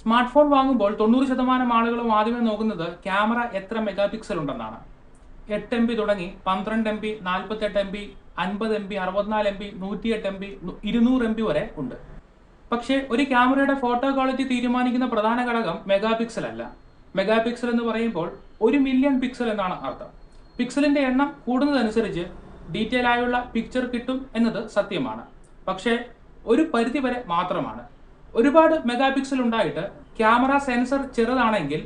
Smart phone വാങ്ങുമ്പോൾ തൊണ്ണൂറ് ശതമാനം ആളുകളും ആദ്യമേ നോക്കുന്നത് ക്യാമറ എത്ര മെഗാ പിക്സൽ ഉണ്ടെന്നാണ്. എട്ട് എം ബി തുടങ്ങി പന്ത്രണ്ട് എം ബി നാൽപ്പത്തെട്ട് എം ബി അൻപത് എം ബി അറുപത്തിനാല് എം ബി നൂറ്റിയെട്ട് എം ബി ഇരുന്നൂറ് എം ബി വരെ ഉണ്ട്. പക്ഷേ ഒരു ക്യാമറയുടെ ഫോട്ടോ ക്വാളിറ്റി തീരുമാനിക്കുന്ന പ്രധാന ഘടകം മെഗാ പിക്സൽ അല്ല. മെഗാ പിക്സൽ എന്ന് പറയുമ്പോൾ ഒരു മില്യൺ പിക്സൽ എന്നാണ് അർത്ഥം. പിക്സലിന്റെ എണ്ണം കൂടുന്നതനുസരിച്ച് ഡീറ്റെയിൽ ആയുള്ള പിക്ചർ കിട്ടും എന്നത് സത്യമാണ്. പക്ഷേ ഒരു പരിധി വരെ മാത്രമാണ്. ഒരുപാട് മെഗാ പിക്സൽ ഉണ്ടായിട്ട് ക്യാമറ സെൻസർ ചെറുതാണെങ്കിൽ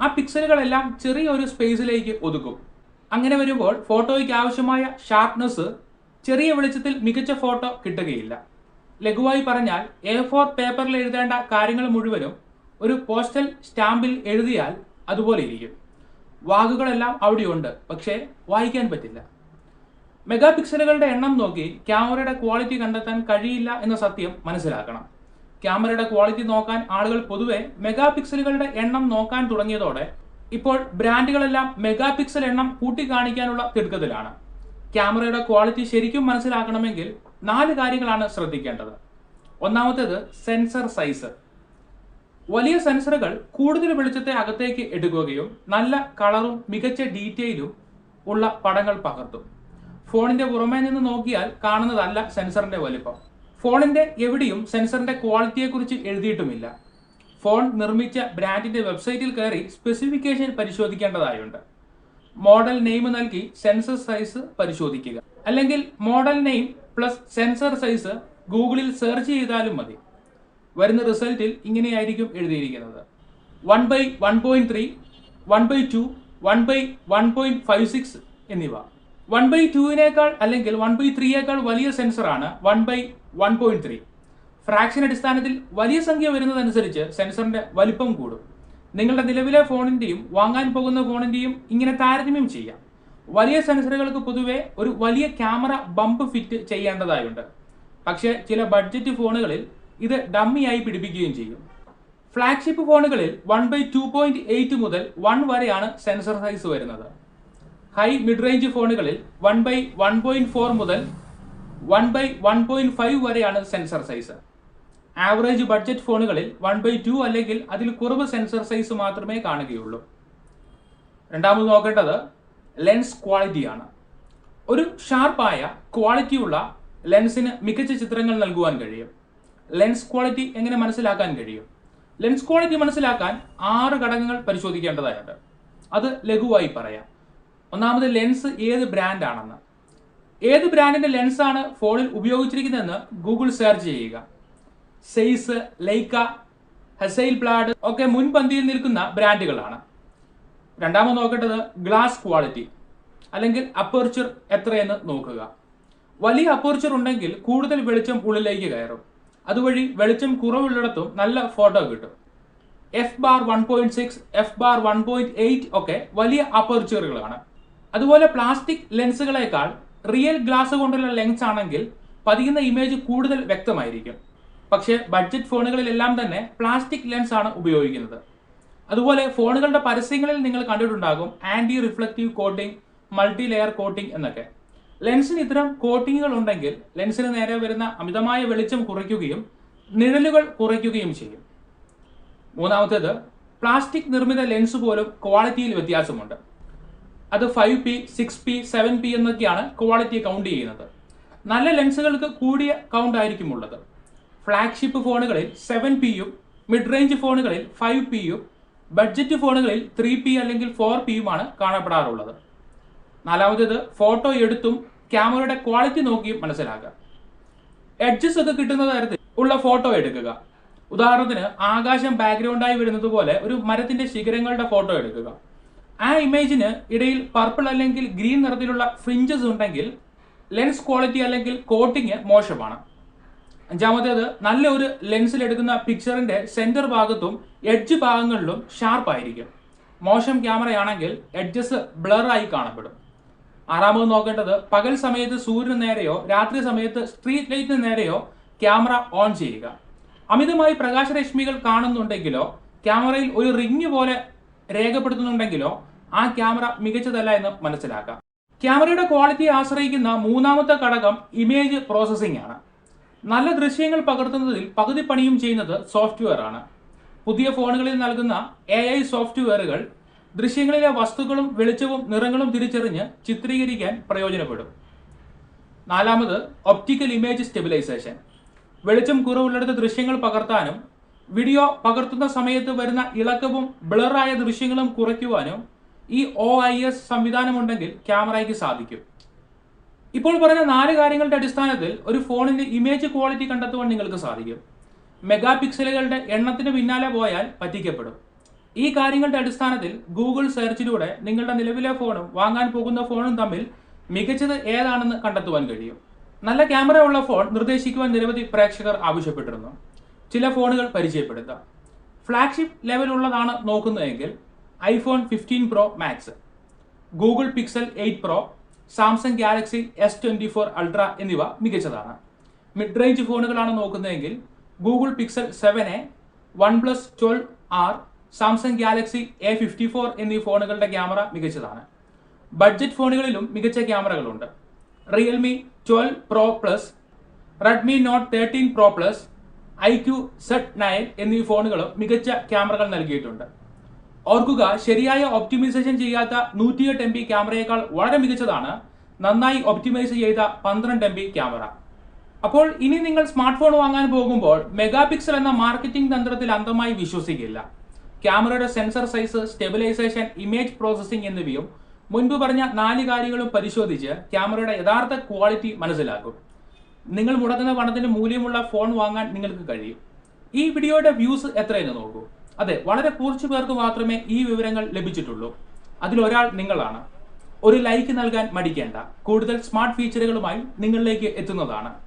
ആ പിക്സലുകളെല്ലാം ചെറിയ ഒരു സ്പേസിലേക്ക് ഒതുക്കും. അങ്ങനെ വരുമ്പോൾ ഫോട്ടോയ്ക്ക് ആവശ്യമായ ഷാർപ്നെസ് ചെറിയ വെളിച്ചത്തിൽ മികച്ച ഫോട്ടോ കിട്ടുകയില്ല. ലഘുവായി പറഞ്ഞാൽ എ ഫോർ പേപ്പറിൽ എഴുതേണ്ട കാര്യങ്ങൾ മുഴുവനും ഒരു പോസ്റ്റൽ സ്റ്റാമ്പിൽ എഴുതിയാൽ അതുപോലെ ഇരിക്കും. വാക്കുകളെല്ലാം അവിടെയുണ്ട് പക്ഷേ വായിക്കാൻ പറ്റില്ല. മെഗാ എണ്ണം നോക്കി ക്യാമറയുടെ ക്വാളിറ്റി കണ്ടെത്താൻ കഴിയില്ല എന്ന സത്യം മനസ്സിലാക്കണം. ക്യാമറയുടെ ക്വാളിറ്റി നോക്കാൻ ആളുകൾ പൊതുവെ മെഗാ പിക്സലുകളുടെ എണ്ണം നോക്കാൻ തുടങ്ങിയതോടെ ഇപ്പോൾ ബ്രാൻഡുകളെല്ലാം മെഗാ പിക്സൽ എണ്ണം കൂട്ടിക്കാണിക്കാനുള്ള തിടുക്കത്തിലാണ്. ക്യാമറയുടെ ക്വാളിറ്റി ശരിക്കും മനസ്സിലാക്കണമെങ്കിൽ നാല് കാര്യങ്ങളാണ് ശ്രദ്ധിക്കേണ്ടത്. ഒന്നാമത്തേത് സെൻസർ സൈസ്. വലിയ സെൻസറുകൾ കൂടുതൽ വെളിച്ചത്തെ അകത്തേക്ക് എടുക്കുകയും നല്ല കളറും മികച്ച ഡീറ്റെയിലും ഉള്ള പടങ്ങൾ പകർത്തും. ഫോണിന്റെ പുറമേ നിന്ന് നോക്കിയാൽ കാണുന്നതല്ല സെൻസറിന്റെ വലിപ്പം. ഫോണിന്റെ എവിടെയും സെൻസറിന്റെ ക്വാളിറ്റിയെക്കുറിച്ച് എഴുതിയിട്ടുമില്ല. ഫോൺ നിർമ്മിച്ച ബ്രാൻഡിന്റെ വെബ്സൈറ്റിൽ കയറി സ്പെസിഫിക്കേഷൻ പരിശോധിക്കേണ്ടതായുണ്ട്. മോഡൽ നെയിം നൽകി സെൻസർ സൈസ് പരിശോധിക്കുക. അല്ലെങ്കിൽ model name plus sensor size ഗൂഗിളിൽ സെർച്ച് ചെയ്താലും മതി. വരുന്ന റിസൾട്ടിൽ ഇങ്ങനെയായിരിക്കും എഴുതിയിരിക്കുന്നത്. One by one point three one by two one by one point five six എന്നിവ. വൺ ബൈ ടുവിനേക്കാൾ അല്ലെങ്കിൽ വൺ ബൈ ത്രീയേക്കാൾ വലിയ സെൻസറാണ് one by one point three fraction അടിസ്ഥാനത്തിൽ വലിയ സംഖ്യ വരുന്നതനുസരിച്ച് സെൻസറിന്റെ വലിപ്പം കൂടും. നിങ്ങളുടെ നിലവിലെ ഫോണിന്റെയും വാങ്ങാൻ പോകുന്ന ഫോണിന്റെയും ഇങ്ങനെ താരതമ്യം ചെയ്യാം. വലിയ സെൻസറുകൾക്ക് പൊതുവെ ഒരു വലിയ ക്യാമറ ബമ്പ് ഫിറ്റ് ചെയ്യേണ്ടതായുണ്ട്. പക്ഷേ ചില ബഡ്ജറ്റ് ഫോണുകളിൽ ഇത് ഡമ്മിയായി പിടിപ്പിക്കുകയും ചെയ്യും. ഫ്ലാഗ്ഷിപ്പ് ഫോണുകളിൽ one by two point eight മുതൽ വൺ വരെയാണ് സെൻസർ സൈസ് വരുന്നത്. ഹൈ മിഡ് റേഞ്ച് ഫോണുകളിൽ one by one point four മുതൽ one by one point five വരെയാണ് സെൻസർ സൈസ് ആവറേജ് ബഡ്ജറ്റ് ഫോണുകളിൽ വൺ ബൈ ടു അല്ലെങ്കിൽ അതിൽ കുറവ് സെൻസർ സൈസ് മാത്രമേ കാണുകയുള്ളൂ. രണ്ടാമത് നോക്കേണ്ടത് ലെൻസ് ക്വാളിറ്റിയാണ് ഒരു ഷാർപ്പായ ക്വാളിറ്റിയുള്ള ലെൻസിന് മികച്ച ചിത്രങ്ങൾ നൽകുവാൻ കഴിയും. ലെൻസ് ക്വാളിറ്റി എങ്ങനെ മനസ്സിലാക്കാൻ കഴിയും? ലെൻസ് ക്വാളിറ്റി മനസ്സിലാക്കാൻ ആറ് ഘടകങ്ങൾ പരിശോധിക്കേണ്ടതായുണ്ട്. അത് ലഘുവായി പറയാം. ഒന്നാമത് ലെൻസ് ഏത് ബ്രാൻഡാണെന്ന് ഏത് ബ്രാൻഡിന്റെ ലെൻസാണ് ഫോണിൽ ഉപയോഗിച്ചിരിക്കുന്നതെന്ന് ഗൂഗിൾ സെർച്ച് ചെയ്യുക. സെയ്സ് ലൈക്ക ഹസൈൽ പ്ലാഡ് ഒക്കെ മുൻപന്തിയിൽ നിൽക്കുന്ന ബ്രാൻഡുകളാണ് രണ്ടാമത് നോക്കേണ്ടത് ഗ്ലാസ് ക്വാളിറ്റി അല്ലെങ്കിൽ അപ്പർച്ചർ എത്രയെന്ന് നോക്കുക. വലിയ അപ്പർച്ചർ ഉണ്ടെങ്കിൽ കൂടുതൽ വെളിച്ചം ഉള്ളിലേക്ക് കയറും. അതുവഴി വെളിച്ചം കുറവുള്ളിടത്തും നല്ല ഫോട്ടോ കിട്ടും. F bar one point six F bar one point eight ഒക്കെ വലിയ അപ്പർച്ചറുകളാണ് അതുപോലെ പ്ലാസ്റ്റിക് ലെൻസുകളേക്കാൾ റിയൽ ഗ്ലാസ് കൊണ്ടുള്ള ലെൻസ് ആണെങ്കിൽ പതിയുന്ന ഇമേജ് കൂടുതൽ വ്യക്തമായിരിക്കും. പക്ഷേ ബഡ്ജറ്റ് ഫോണുകളിലെല്ലാം തന്നെ പ്ലാസ്റ്റിക് ലെൻസ് ആണ് ഉപയോഗിക്കുന്നത്. അതുപോലെ ഫോണുകളുടെ പരസ്യങ്ങളിൽ നിങ്ങൾ കണ്ടിട്ടുണ്ടാകും anti reflective coating multi layer coating എന്നൊക്കെ. ലെൻസിന് ഇത്തരം കോട്ടിങ്ങുകൾ ഉണ്ടെങ്കിൽ ലെൻസിന് നേരെ വരുന്ന അമിതമായ വെളിച്ചം കുറയ്ക്കുകയും നിഴലുകൾ കുറയ്ക്കുകയും ചെയ്യും. മൂന്നാമത്തേത് പ്ലാസ്റ്റിക് നിർമ്മിത ലെൻസ് പോലും ക്വാളിറ്റിയിൽ വ്യത്യാസമുണ്ട്. അത് five P six P seven P എന്നൊക്കെയാണ് ക്വാളിറ്റി കൗണ്ട് ചെയ്യുന്നത്. നല്ല ലെൻസുകൾക്ക് കൂടിയ കൗണ്ട് ആയിരിക്കും ഉള്ളത്. ഫ്ലാഗ്ഷിപ്പ് ഫോണുകളിൽ സെവൻ പിയും മിഡ് റേഞ്ച് ഫോണുകളിൽ ഫൈവ് പിയും ബഡ്ജറ്റ് ഫോണുകളിൽ ത്രീ പി അല്ലെങ്കിൽ ഫോർ പിയുമാണ് കാണപ്പെടാറുള്ളത്. നാലാമത്തേത് ഫോട്ടോ എടുത്തും ക്യാമറയുടെ ക്വാളിറ്റി നോക്കിയും മനസ്സിലാക്കുക. എഡ്ജസ് ഒക്കെ കിട്ടുന്ന തരത്തിൽ ഉള്ള ഫോട്ടോ എടുക്കുക. ഉദാഹരണത്തിന് ആകാശം ബാക്ക്ഗ്രൗണ്ടായി വരുന്നത് പോലെ ഒരു മരത്തിന്റെ ശിഖരങ്ങളുടെ ഫോട്ടോ എടുക്കുക. ആ ഇമേജിന് ഇടയിൽ പർപ്പിൾ അല്ലെങ്കിൽ ഗ്രീൻ നിറത്തിലുള്ള ഫ്രിഞ്ചസ് ഉണ്ടെങ്കിൽ ലെൻസ് ക്വാളിറ്റി അല്ലെങ്കിൽ കോട്ടിങ് മോശമാണ്. അഞ്ചാമത്തേത് നല്ല ഒരു ലെൻസിൽ എടുക്കുന്ന പിക്ചറിന്റെ സെന്റർ ഭാഗത്തും എഡ്ജ് ഭാഗങ്ങളിലും ഷാർപ്പ് ആയിരിക്കും. മോശം ക്യാമറയാണെങ്കിൽ എഡ്ജസ് ബ്ലറായി കാണപ്പെടും. ആറാമത് നോക്കേണ്ടത് പകൽ സമയത്ത് സൂര്യന് നേരെയോ രാത്രി സമയത്ത് സ്ട്രീറ്റ് ലൈറ്റിന് നേരെയോ ക്യാമറ ഓൺ ചെയ്യുക. അമിതമായി പ്രകാശരശ്മികൾ കാണുന്നുണ്ടെങ്കിലോ ക്യാമറയിൽ ഒരു റിങ് പോലെ രേഖപ്പെടുത്തുന്നുണ്ടെങ്കിലോ ആ ക്യാമറ മികച്ചതല്ല എന്ന് മനസ്സിലാക്കാം. ക്യാമറയുടെ ക്വാളിറ്റിയെ ആശ്രയിക്കുന്ന മൂന്നാമത്തെ ഘടകം ഇമേജ് പ്രോസസ്സിംഗ് ആണ്. നല്ല ദൃശ്യങ്ങൾ പകർത്തുന്നതിൽ പകുതി പണിയും ചെയ്യുന്നത് സോഫ്റ്റ്വെയർ ആണ്. പുതിയ ഫോണുകളിൽ നൽകുന്ന എ ഐ സോഫ്റ്റ്വെയറുകൾ ദൃശ്യങ്ങളിലെ വസ്തുക്കളും വെളിച്ചവും നിറങ്ങളും തിരിച്ചറിഞ്ഞ് ചിത്രീകരിക്കാൻ പ്രയോജനപ്പെടും. നാലാമത് ഒപ്റ്റിക്കൽ ഇമേജ് സ്റ്റെബിലൈസേഷൻ വെളിച്ചം കുറവുള്ളിടത്ത് ദൃശ്യങ്ങൾ പകർത്താനും വീഡിയോ പകർത്തുന്ന സമയത്ത് വരുന്ന ഇളക്കവും ബ്ലറായ ദൃശ്യങ്ങളും കുറയ്ക്കുവാനും ഈ ഒ ഐ എസ് സംവിധാനമുണ്ടെങ്കിൽ ക്യാമറയ്ക്ക് സാധിക്കും. ഇപ്പോൾ പറഞ്ഞ നാല് കാര്യങ്ങളുടെ അടിസ്ഥാനത്തിൽ ഒരു ഫോണിന്റെ ഇമേജ് ക്വാളിറ്റി കണ്ടെത്തുവാൻ നിങ്ങൾക്ക് സാധിക്കും. മെഗാ പിക്സലുകളുടെ എണ്ണത്തിന് പിന്നാലെ പോയാൽ പറ്റിക്കപ്പെടും. ഈ കാര്യങ്ങളുടെ അടിസ്ഥാനത്തിൽ ഗൂഗിൾ സെർച്ചിലൂടെ നിങ്ങളുടെ നിലവിലെ ഫോണും വാങ്ങാൻ പോകുന്ന ഫോണും തമ്മിൽ മികച്ചത് ഏതാണെന്ന് കണ്ടെത്തുവാൻ കഴിയും. നല്ല ക്യാമറ ഉള്ള ഫോൺ നിർദ്ദേശിക്കുവാൻ നിരവധി പ്രേക്ഷകർ ആവശ്യപ്പെട്ടിരുന്നു. ചില ഫോണുകൾ പരിചയപ്പെടുത്താം. ഫ്ലാഗ്ഷിപ്പ് ലെവലുള്ളതാണ് നോക്കുന്നതെങ്കിൽ iPhone fifteen Pro Max Google Pixel eight Pro Samsung Galaxy S twenty four Ultra എന്നിവ മികച്ചതാണ്. മിഡ് റേഞ്ച് ഫോണുകളാണ് നോക്കുന്നതെങ്കിൽ Google Pixel seven A One Plus twelve R Samsung Galaxy A fifty four എന്നീ ഫോണുകളുടെ ക്യാമറ മികച്ചതാണ്. Budget ഫോണുകളിലും മികച്ച ക്യാമറകളുണ്ട്. Realme twelve Pro Plus Redmi Note thirteen Pro Plus I Q Z nine എന്നീ ഫോണുകളും മികച്ച ക്യാമറകൾ നൽകിയിട്ടുണ്ട്. ഓർക്കുക ശരിയായ ഒപ്റ്റിമൈസേഷൻ ചെയ്യാത്ത നൂറ്റിയെട്ട് എം ബി ക്യാമറയേക്കാൾ വളരെ മികച്ചതാണ് നന്നായി ഒപ്റ്റിമൈസ് ചെയ്ത പന്ത്രണ്ട് എം ബി ക്യാമറ. അപ്പോൾ ഇനി നിങ്ങൾ സ്മാർട്ട് ഫോൺ വാങ്ങാൻ പോകുമ്പോൾ മെഗാ പിക്സൽ എന്ന മാർക്കറ്റിംഗ് തന്ത്രത്തിൽ അന്ധമായി വിശ്വസിക്കില്ല. ക്യാമറയുടെ sensor size stabilisation image processing എന്നിവയും മുൻപ് പറഞ്ഞ നാല് കാര്യങ്ങളും പരിശോധിച്ച് ക്യാമറയുടെ യഥാർത്ഥ ക്വാളിറ്റി മനസ്സിലാക്കും. നിങ്ങൾ മുടക്കുന്ന പണത്തിന് മൂല്യമുള്ള ഫോൺ വാങ്ങാൻ നിങ്ങൾക്ക് കഴിയും. ഈ വീഡിയോയുടെ വ്യൂസ് എത്രയെന്ന് നോക്കൂ. അതെ വളരെ കുറച്ച് പേർക്ക് മാത്രമേ ഈ വിവരങ്ങൾ ലഭിച്ചിട്ടുള്ളൂ. അതിലൊരാൾ നിങ്ങളാണ്. ഒരു ലൈക്ക് നൽകാൻ മടിക്കേണ്ട. കൂടുതൽ സ്മാർട്ട് ഫീച്ചറുകളുമായി നിങ്ങളിലേക്ക് എത്തുന്നതാണ്.